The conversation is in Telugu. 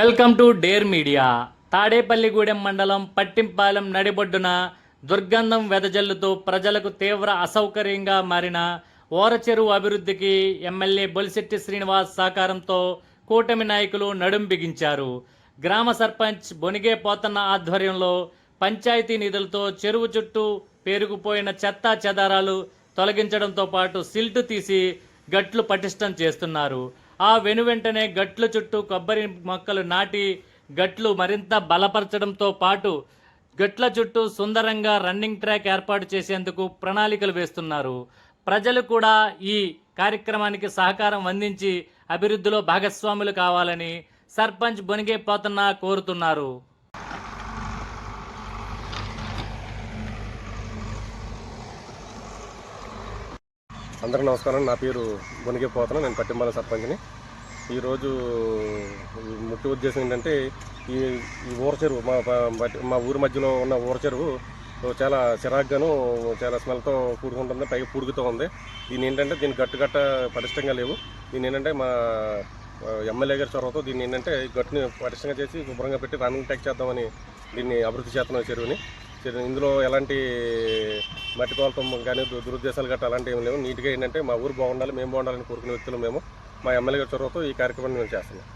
Welcome to dare media. Tadepalligudem మండలం పట్టింపాలెం నడిబొడ్డున దుర్గంధం వెదజల్లుతూ ప్రజలకు తీవ్ర అసౌకర్యంగా మారిన ఓరచెరువు అభివృద్ధికి ఎమ్మెల్యే బొలిశెట్టి శ్రీనివాస్ సహకారంతో కూటమి నాయకులు నడుం బిగించారు. గ్రామ సర్పంచ్ బొనిగే పోతన్న ఆధ్వర్యంలో పంచాయతీ నిధులతో చెరువు చుట్టూ పేరుకుపోయిన చెత్తా చెదారాలు తొలగించడంతో పాటు సిల్టు తీసి గట్లు పటిష్టం చేస్తున్నారు. ఆ వెనువెంటనే గట్ల చుట్టూ కొబ్బరి మొక్కలు నాటి గట్లు మరింత బలపరచడంతో పాటు గట్ల చుట్టూ సుందరంగా రన్నింగ్ ట్రాక్ ఏర్పాటు చేసేందుకు ప్రణాళికలు వేస్తున్నారు. ప్రజలు కూడా ఈ కార్యక్రమానికి సహకారం అందించి అభివృద్ధిలో భాగస్వాములు కావాలని సర్పంచ్ బొనిగే పోతన్న కోరుతున్నారు. అందరికీ నమస్కారం. నా పేరు బొనిగే నేను పట్టింబాల సర్పంచ్ని. ఈరోజు ఈ ముఖ్య ఉద్దేశం ఏంటంటే ఈ ఈ ఊర చెరువు మా మా ఊరి మధ్యలో ఉన్న ఊర చెరువు చాలా చిరాగ్గాను చాలా స్మెల్తో కూడుకుంటుంది పైగా పూడుకుతూ ఉంది. దీని ఏంటంటే దీని గట్టు గట్ట పటిష్టంగా లేవు. దీని ఏంటంటే మా ఎమ్మెల్యే గారి చొరవతో దీన్ని ఏంటంటే ఈ గట్టుని పటిష్టంగా చేసి శుభ్రంగా పెట్టి రన్నింగ్ ట్యాక్ చేద్దామని దీన్ని అభివృద్ధి చేస్తున్నాం చెరువుని. ఇందులో ఎలాంటి మట్టి కోలతం కానీ దురుద్దేశాలు గట్రా అలాంటివి ఏమి లేవు. నీట్గా ఏంటంటే మా ఊరు బాగుండాలి మేము బాగుండాలని కోరుకునే వ్యక్తులు మేము. మా ఎమ్మెల్యే గారి చొరవతో ఈ కార్యక్రమాన్ని మేము చేస్తున్నాం.